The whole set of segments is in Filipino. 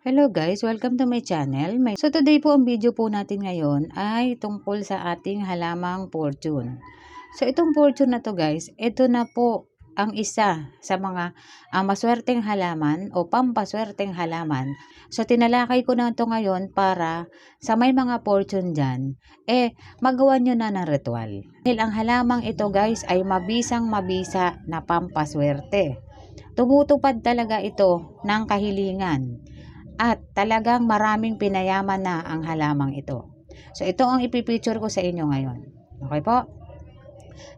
Hello guys, welcome to my channel. So today po ang video po natin ngayon ay tungkol sa ating halamang fortune. So itong fortune na to guys, ito na po ang isa sa mga uh, maswerteng halaman o pampaswerteng halaman. So tinalakay ko na ito ngayon para sa may mga fortune dyan, eh magawa nyo na ng ritual. Dahil ang halamang ito guys ay mabisang mabisa na pampaswerte. Tumutupad talaga ito ng kahilingan at talagang maraming pinayaman na ang halamang ito. So, ito ang ipipicture ko sa inyo ngayon. Okay po?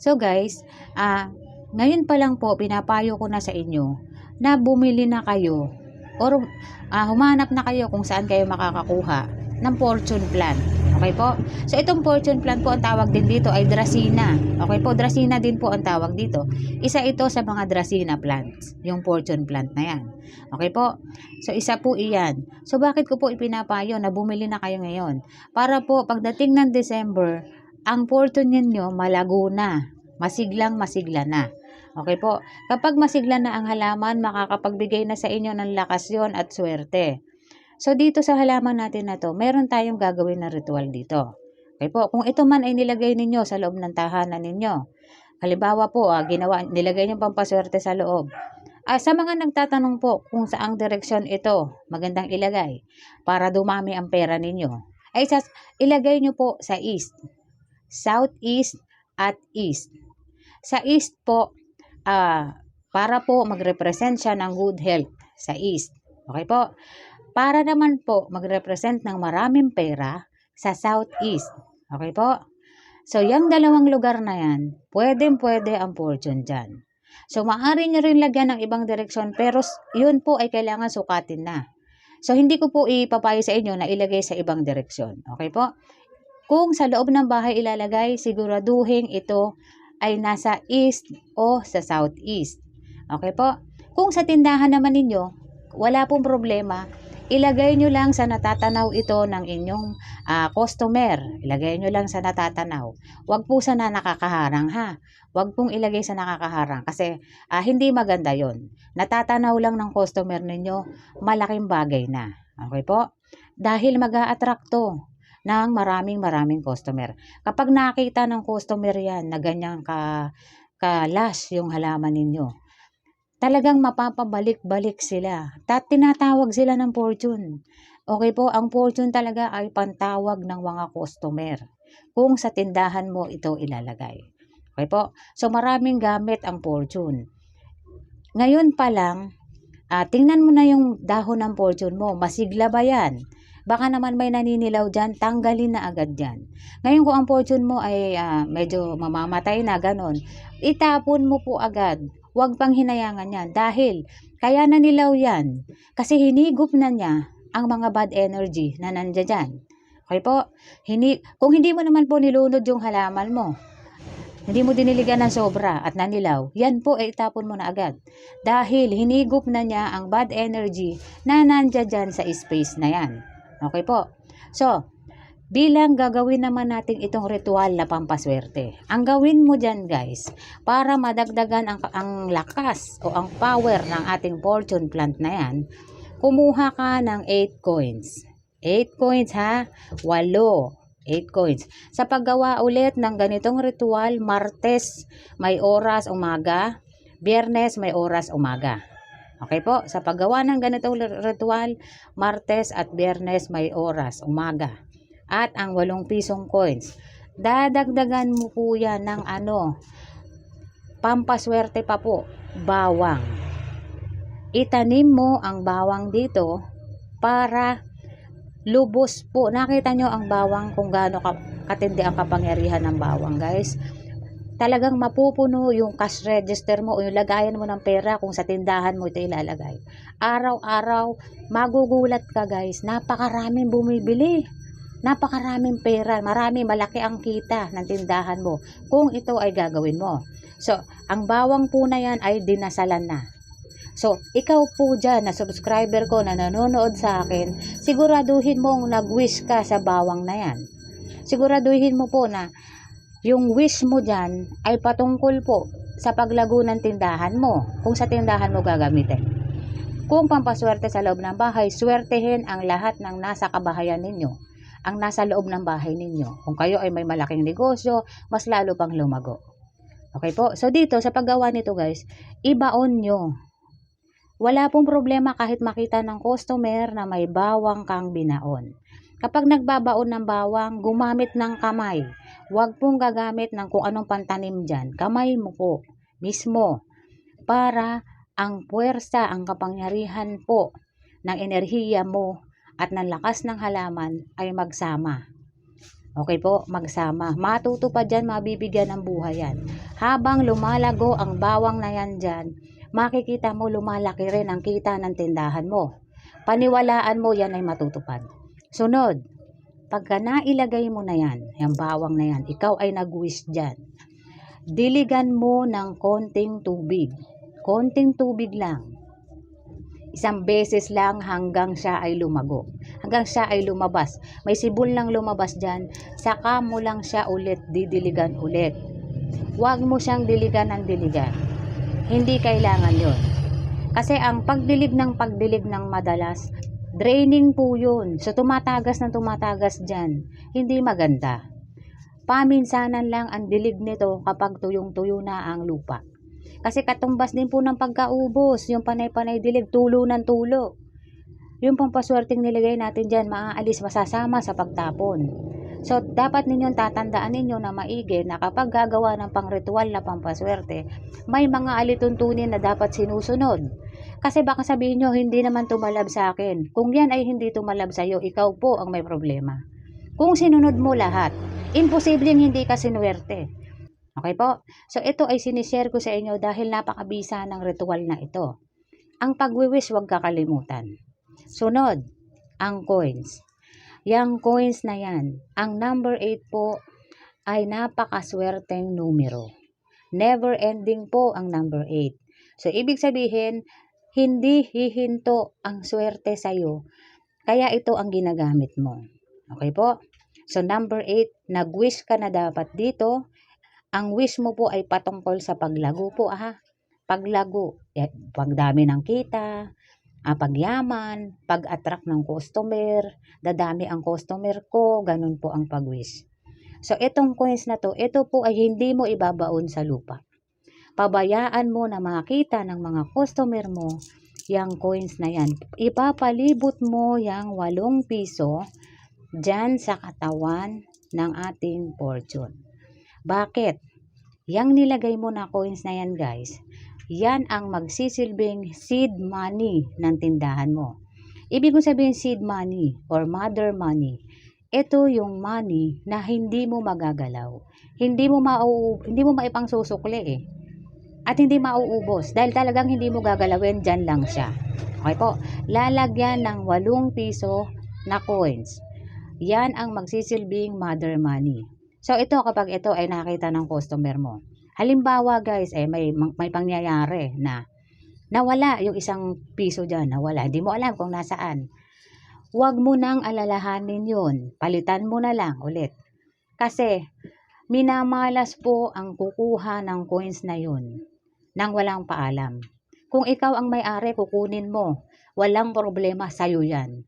So, guys, ah, ngayon pa lang po, pinapayo ko na sa inyo na bumili na kayo or ah, humanap na kayo kung saan kayo makakakuha ng fortune plan. Okay po? So, itong fortune plan po, ang tawag din dito ay Dracena. Okay po? Dracena din po ang tawag dito. Isa ito sa mga Dracena plants, yung fortune plant na yan. Okay po? So, isa po iyan. So, bakit ko po ipinapayo na bumili na kayo ngayon? Para po, pagdating ng December, ang fortune ninyo malago na. Masiglang masigla na. Okay po? Kapag masigla na ang halaman, makakapagbigay na sa inyo ng lakas yon at swerte. So, dito sa halaman natin na to, meron tayong gagawin na ritual dito. Okay po? Kung ito man ay nilagay ninyo sa loob ng tahanan ninyo, halimbawa po, ah, ginawa, nilagay nyo pampaswerte sa loob, Ah, sa mga nagtatanong po kung saang direksyon ito magandang ilagay para dumami ang pera ninyo, ay sas, ilagay nyo po sa east, southeast at east. Sa east po, ah, para po magrepresent siya ng good health sa east. Okay po? Para naman po magrepresent ng maraming pera sa southeast. Okay po? So, yung dalawang lugar na yan, pwedeng pwede ang fortune dyan. So, maaari nyo rin lagyan ng ibang direksyon, pero yun po ay kailangan sukatin na. So, hindi ko po ipapayo sa inyo na ilagay sa ibang direksyon. Okay po? Kung sa loob ng bahay ilalagay, siguraduhin ito ay nasa east o sa southeast. Okay po? Kung sa tindahan naman ninyo, wala pong problema. Ilagay nyo lang sa natatanaw ito ng inyong ah, customer. Ilagay nyo lang sa natatanaw. Huwag po sa na nakakaharang ha. Huwag pong ilagay sa nakakaharang kasi ah, hindi maganda yon. Natatanaw lang ng customer ninyo, malaking bagay na. Okay po? Dahil mag attract to ng maraming maraming customer. Kapag nakita ng customer yan na ganyan ka kalas yung halaman ninyo, talagang mapapabalik-balik sila. Tat tinatawag sila ng fortune. Okay po, ang fortune talaga ay pantawag ng mga customer kung sa tindahan mo ito ilalagay. Okay po? So maraming gamit ang fortune. Ngayon pa lang, ah, tingnan mo na yung dahon ng fortune mo. Masigla ba yan? Baka naman may naninilaw dyan, tanggalin na agad dyan. Ngayon kung ang fortune mo ay ah, medyo mamamatay na ganon, itapon mo po agad. Huwag pang hinayangan yan dahil kaya nanilaw yan kasi hinigop na niya ang mga bad energy na nandiyan dyan. Okay po? Hini, kung hindi mo naman po nilunod yung halaman mo, hindi mo diniligan ng sobra at nanilaw, yan po ay itapon mo na agad. Dahil hinigop na niya ang bad energy na nandiyan dyan sa space na yan. Okay po? So, bilang gagawin naman natin itong ritual na pampaswerte. Ang gawin mo dyan guys, para madagdagan ang, ang lakas o ang power ng ating fortune plant na yan, kumuha ka ng 8 coins. 8 coins ha, 8. 8 coins. Sa paggawa ulit ng ganitong ritual, Martes may oras umaga, Biyernes may oras umaga. Okay po, sa paggawa ng ganitong ritual, Martes at Biyernes may oras umaga. At ang 8 pisong coins, dadagdagan mo po yan ng ano, pampaswerte pa po, bawang. Itanim mo ang bawang dito para lubos po. Nakita nyo ang bawang kung gaano ka, katindi ang kapangyarihan ng bawang guys. Talagang mapupuno yung cash register mo o yung lagayan mo ng pera kung sa tindahan mo ito ilalagay. Araw-araw, magugulat ka guys. Napakaraming bumibili. Napakaraming pera. Marami, malaki ang kita ng tindahan mo kung ito ay gagawin mo. So, ang bawang po na yan ay dinasalan na. So, ikaw po dyan na subscriber ko na nanonood sa akin, siguraduhin mong nag-wish ka sa bawang na yan. Siguraduhin mo po na yung wish mo dyan ay patungkol po sa paglago ng tindahan mo, kung sa tindahan mo gagamitin. Kung pampaswerte sa loob ng bahay, swertehin ang lahat ng nasa kabahayan ninyo, ang nasa loob ng bahay ninyo. Kung kayo ay may malaking negosyo, mas lalo pang lumago. Okay po? So dito, sa paggawa nito guys, ibaon nyo. Wala pong problema kahit makita ng customer na may bawang kang binaon. Kapag nagbabaon ng bawang, gumamit ng kamay. Huwag pong gagamit ng kung anong pantanim dyan. Kamay mo po, mismo. Para ang puwersa, ang kapangyarihan po ng enerhiya mo at ng lakas ng halaman ay magsama. Okay po, magsama. Matutupad dyan, mabibigyan ng buhay yan. Habang lumalago ang bawang na yan dyan, makikita mo lumalaki rin ang kita ng tindahan mo. Paniwalaan mo yan ay matutupad. Sunod, pagka nailagay mo na yan, yung bawang na yan, ikaw ay nag-wish dyan. Diligan mo ng konting tubig. Konting tubig lang. Isang beses lang hanggang siya ay lumago. Hanggang siya ay lumabas. May sibol lang lumabas dyan. Saka mo lang siya ulit didiligan ulit. Huwag mo siyang diligan ng diligan. Hindi kailangan yon. Kasi ang pagdilig ng pagdilig ng madalas, draining po yun. So tumatagas ng tumatagas dyan. Hindi maganda. Paminsanan lang ang dilig nito kapag tuyong-tuyo na ang lupa. Kasi katumbas din po ng pagkaubos, yung panay-panay dilig, tulo ng tulo. Yung pampaswerteng nilagay natin dyan, maaalis masasama sa pagtapon. So, dapat ninyong tatandaan ninyo na maigi na kapag gagawa ng pangritual na pampaswerte, may mga alituntunin na dapat sinusunod. Kasi baka sabihin nyo, hindi naman tumalab sa akin. Kung yan ay hindi tumalab sa iyo, ikaw po ang may problema. Kung sinunod mo lahat, imposibleng hindi ka sinuwerte. Okay po? So, ito ay sinishare ko sa inyo dahil napakabisa ng ritual na ito. Ang pagwiwish, huwag kakalimutan. Sunod, ang coins. Yang coins na yan, ang number 8 po ay napakaswerteng numero. Never ending po ang number 8. So, ibig sabihin, hindi hihinto ang swerte sa'yo. Kaya ito ang ginagamit mo. Okay po? So, number 8, nag-wish ka na dapat dito ang wish mo po ay patungkol sa paglago po ha. Paglago, eh, pagdami ng kita, ah, pagyaman, pag-attract ng customer, dadami ang customer ko, ganun po ang pag-wish. So itong coins na to, ito po ay hindi mo ibabaon sa lupa. Pabayaan mo na makita ng mga customer mo yung coins na yan. Ipapalibot mo yung 8 piso dyan sa katawan ng ating fortune. Bakit? Yang nilagay mo na coins na yan guys, yan ang magsisilbing seed money ng tindahan mo. Ibig ko sabihin seed money or mother money. Ito yung money na hindi mo magagalaw. Hindi mo mau hindi mo maipang susukli eh. At hindi mauubos dahil talagang hindi mo gagalawin, dyan lang siya. Okay po, lalagyan ng 8 piso na coins. Yan ang magsisilbing mother money. So ito kapag ito ay nakita ng customer mo. Halimbawa guys, eh may may pangyayari na nawala yung isang piso diyan, nawala. Hindi mo alam kung nasaan. Huwag mo nang alalahanin yun. Palitan mo na lang ulit. Kasi minamalas po ang kukuha ng coins na yun nang walang paalam. Kung ikaw ang may-ari, kukunin mo. Walang problema sa'yo yan.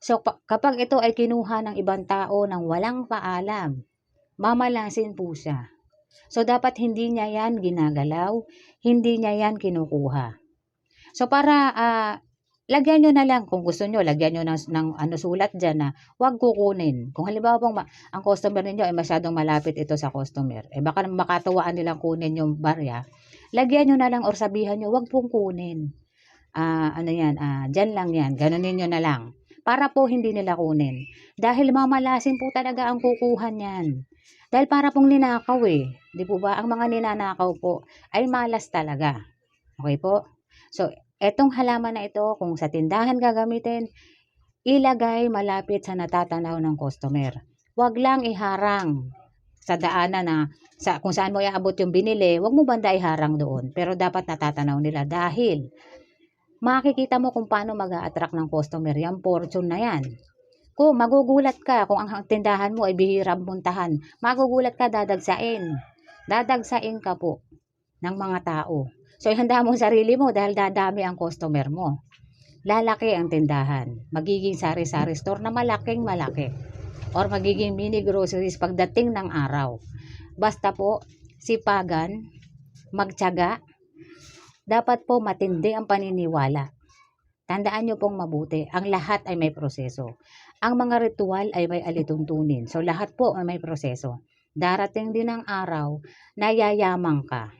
So, kapag ito ay kinuha ng ibang tao nang walang paalam, mamalasin po siya. So, dapat hindi niya yan ginagalaw, hindi niya yan kinukuha. So, para uh, lagyan nyo na lang, kung gusto nyo, lagyan nyo ng, ng ano, sulat dyan na huwag kukunin. Kung halimbawa pong ang customer ninyo ay masyadong malapit ito sa customer, eh baka makatuwaan nilang kunin yung barya, lagyan nyo na lang or sabihan nyo, huwag pong kunin. Ah, uh, ano yan, ah, uh, dyan lang yan, ganunin nyo na lang. Para po hindi nila kunin. Dahil mamalasin po talaga ang kukuha niyan. Dahil para pong ninakaw eh. Di po ba? Ang mga ninanakaw po ay malas talaga. Okay po? So, etong halaman na ito, kung sa tindahan gagamitin, ilagay malapit sa natatanaw ng customer. Huwag lang iharang sa daanan na sa, kung saan mo iaabot yung binili, huwag mo banda iharang doon. Pero dapat natatanaw nila dahil makikita mo kung paano mag attract ng customer yung fortune na yan. Kung magugulat ka kung ang tindahan mo ay bihirang puntahan, magugulat ka dadagsain. Dadagsain ka po ng mga tao. So, ihanda mo sarili mo dahil dadami ang customer mo. lalaki ang tindahan. Magiging sari-sari store na malaking malaki. Or magiging mini groceries pagdating ng araw. Basta po, sipagan, magtyaga, dapat po matindi ang paniniwala. Tandaan nyo pong mabuti, ang lahat ay may proseso. Ang mga ritual ay may alituntunin. So lahat po ay may proseso. Darating din ang araw na yayamang ka.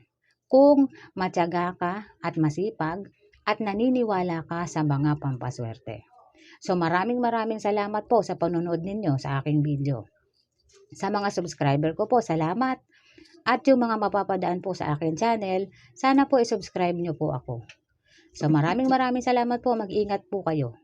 Kung matyaga ka at masipag at naniniwala ka sa mga pampaswerte. So maraming maraming salamat po sa panonood ninyo sa aking video. Sa mga subscriber ko po, salamat. At yung mga mapapadaan po sa akin channel, sana po i-subscribe nyo po ako. So maraming maraming salamat po. Mag-ingat po kayo.